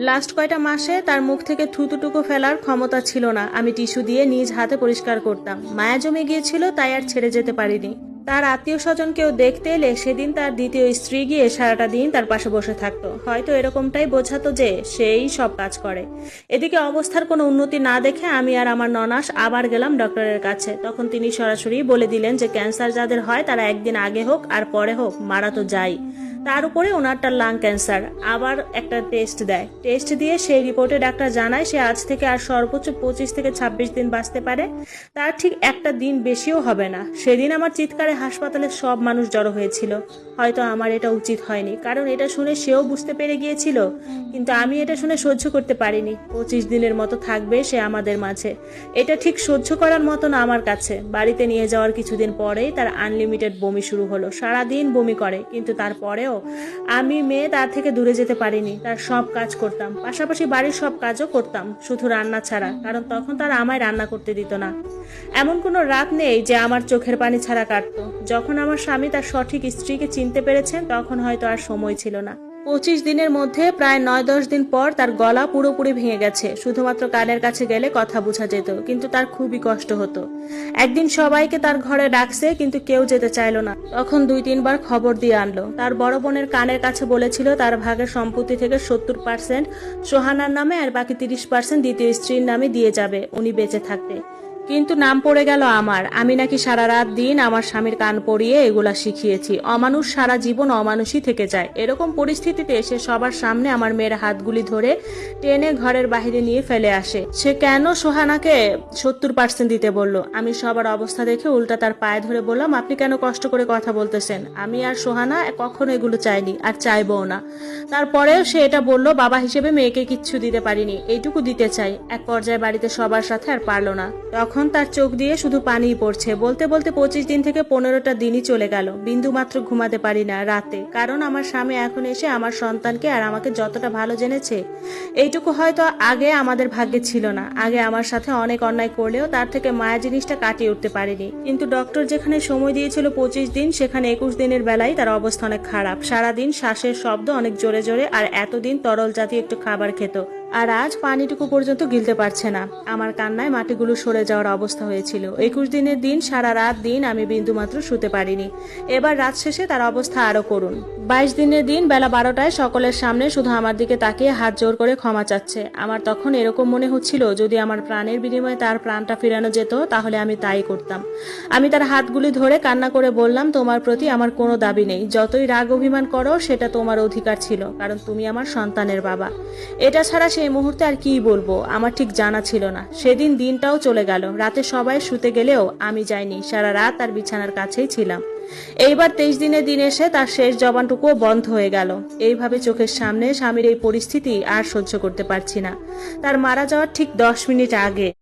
Last কয়টা মাসে তার মুখ থেকে থুতুটুকু ফেলার ক্ষমতা ছিল না। আমি টিস্যু দিয়ে নিজ হাতে পরিষ্কার করতাম। মায়া জমে গিয়েছিল, তাই আর ছেড়ে যেতে পারিনি। তার আত্মীয় স্বজন কেউ দেখতে এলে সেদিন তার দ্বিতীয় স্ত্রী গিয়ে সারাটা দিন তার পাশে বসে থাকতো। হয়তো এরকমটাই বোঝাতো যে, সেই সব কাজ করে। এদিকে অবস্থার কোনো উন্নতি না দেখে আমি আর আমার ননাস আবার গেলাম ডক্টরের কাছে। তখন তিনি সরাসরি বলে দিলেন যে, ক্যান্সার যাদের হয় তারা একদিন আগে হোক আর পরে হোক, মারা তো যায় তার উপরে ওনারটা লাং ক্যান্সার আবার একটা টেস্ট দেয়। টেস্ট দিয়ে সেই রিপোর্টে ডাক্তার জানায় সে আজ থেকে আর সর্বোচ্চ পঁচিশ থেকে ছাব্বিশ দিন বাঁচতে পারে। তার ঠিক একটা দিন বেশিও হবে না। সেদিন আমার চিৎকারে হাসপাতালে সব মানুষ জড়ো হয়েছিল। হয়তো আমার এটা উচিত হয়নি। কারণ এটা শুনে সেও বুঝতে পেরে গিয়েছিল। কিন্তু আমি এটা শুনে সহ্য করতে পারিনি। পঁচিশ দিনের মতো থাকবে সে আমাদের মাঝে। এটা ঠিক সহ্য করার মতো না আমার কাছে। বাড়িতে নিয়ে যাওয়ার কিছুদিন পরেই তার আনলিমিটেড বমি শুরু হলো। সারাদিন বমি করে। কিন্তু তারপরেও আমি মেয়ে তার থেকে দূরে যেতে পারিনি, তার সব কাজ করতাম। পাশাপাশি বাড়ির সব কাজও করতাম, শুধু রান্না ছাড়া, কারণ তখন তার আমায় রান্না করতে দিত না। এমন কোনো রাত নেই যে আমার চোখের পানি ছাড়া কাটত। যখন আমার স্বামী তার সঠিক স্ত্রীকে চিনতে পেরেছেন, তখন হয়তো আর সময় ছিল না। পঁচিশ দিনের মধ্যে প্রায় নয় দশ দিন পর তার গলা পুরোপুরি ভেঙে গেছে। শুধুমাত্র কানের কাছে গেলে কথা বোঝা যেত, কিন্তু তার খুবই কষ্ট হতো। একদিন সবাইকে তার ঘরে ডাকছে, কিন্তু কেউ যেতে চাইলো না। তখন দুই তিনবার খবর দিয়ে আনলো। তার বড় বোনের কানের কাছে বলেছিল, তার ভাগের সম্পত্তি থেকে সত্তর পার্সেন্ট সোহানার নামে আর বাকি তিরিশ পার্সেন্ট দ্বিতীয় স্ত্রীর নামে দিয়ে যাবে, উনি বেঁচে থাকতে কিন্তু নাম পড়ে গেল আমার। আমি নাকি সারা রাত দিন আমার স্বামীর কান পড়িয়ে এগুলা শিখিয়েছি। অমানুষ সারা জীবন অমানুষই থেকে যায়। এরকম পরিস্থিতিতে এসে সবার সামনে আমার মেয়ের হাতগুলি ধরে টেনে ঘরের বাইরে নিয়ে ফেলে আসে। সে কেন সোহানাকে সত্তর পার্সেন্ট দিতে বলল? আমি সবার অবস্থা দেখে উল্টা তার পায়ে ধরে বললাম, আপনি কেন কষ্ট করে কথা বলতেছেন? আমি আর সোহানা কখনো এগুলো চাইনি আর চাইবও না। তারপরেও সে এটা বলল, বাবা হিসেবে মেয়েকে কিচ্ছু দিতে পারিনি। এইটুকু দিতে চাই। এক পর্যায়ে বাড়িতে সবার সাথে আর পারল না। তখন তার চোখ দিয়ে শুধু পানিই পড়ছে। বলতে বলতে পঁচিশ দিন থেকে পনেরোটা দিনই চলে গেল। বিন্দু মাত্র ঘুমাতে পারি না রাতে। কারণ আমার স্বামী এখন এসে আমার সন্তানকে আর আমাকে যতটা ভালো জেনেছে, এইটুকু হয়তো আগে আমাদের ভাগ্যে ছিল না। আগে আমার সাথে অনেক অন্যায় করলেও তার থেকে মায়া জিনিসটা কাটিয়ে উঠতে পারিনি। কিন্তু ডক্টর যেখানে সময় দিয়েছিল পঁচিশ দিন, সেখানে একুশ দিনের বেলায় তার অবস্থা অনেক খারাপ। সারাদিন শ্বাসের শব্দ অনেক জোরে জোরে আর এতদিন তরল জাতীয় একটু খাবার খেত। আর আজ পানিটুকু পর্যন্ত গিলতে পারছে না। আমার কান্নায় মাটিগুলো সরে যাওয়ার অবস্থা হয়েছিল। একুশ দিনের দিন, সারা রাত দিন আমি বিন্দুমাত্র শুতে পারিনি। এবার রাত শেষে তার অবস্থা আরও করুন। বাইশ দিনের দিন বেলা বারোটায় সকলের সামনে শুধু আমার দিকে তাকিয়ে হাত জোর করে ক্ষমা চাচ্ছে। আমার তখন এরকম মনে হচ্ছিল, যদি আমার প্রাণের বিনিময়ে তার প্রাণটা ফিরানো যেত, তাহলে আমি তাই করতাম। আমি তার হাতগুলি ধরে কান্না করে বললাম, তোমার প্রতি আমার কোনো দাবি নেই। যতই রাগ অভিমান করো, সেটা তোমার অধিকার ছিল, কারণ তুমি আমার সন্তানের বাবা। এটা ছাড়া সেই মুহূর্তে আর কি বলব? আমার ঠিক জানা ছিল না। সেদিন দিনটাও চলে গেল। রাতে সবাই শুতে গেলেও আমি যাইনি। সারা রাত আর বিছানার কাছেই ছিলাম। এইবার তেইশ দিনের দিন এসে তার শেষ জবানটুকুও বন্ধ হয়ে গেল। এইভাবে চোখের সামনে স্বামীর এই পরিস্থিতি আর সহ্য করতে পারছি না। তার মারা যাওয়ার ঠিক দশ মিনিট আগে।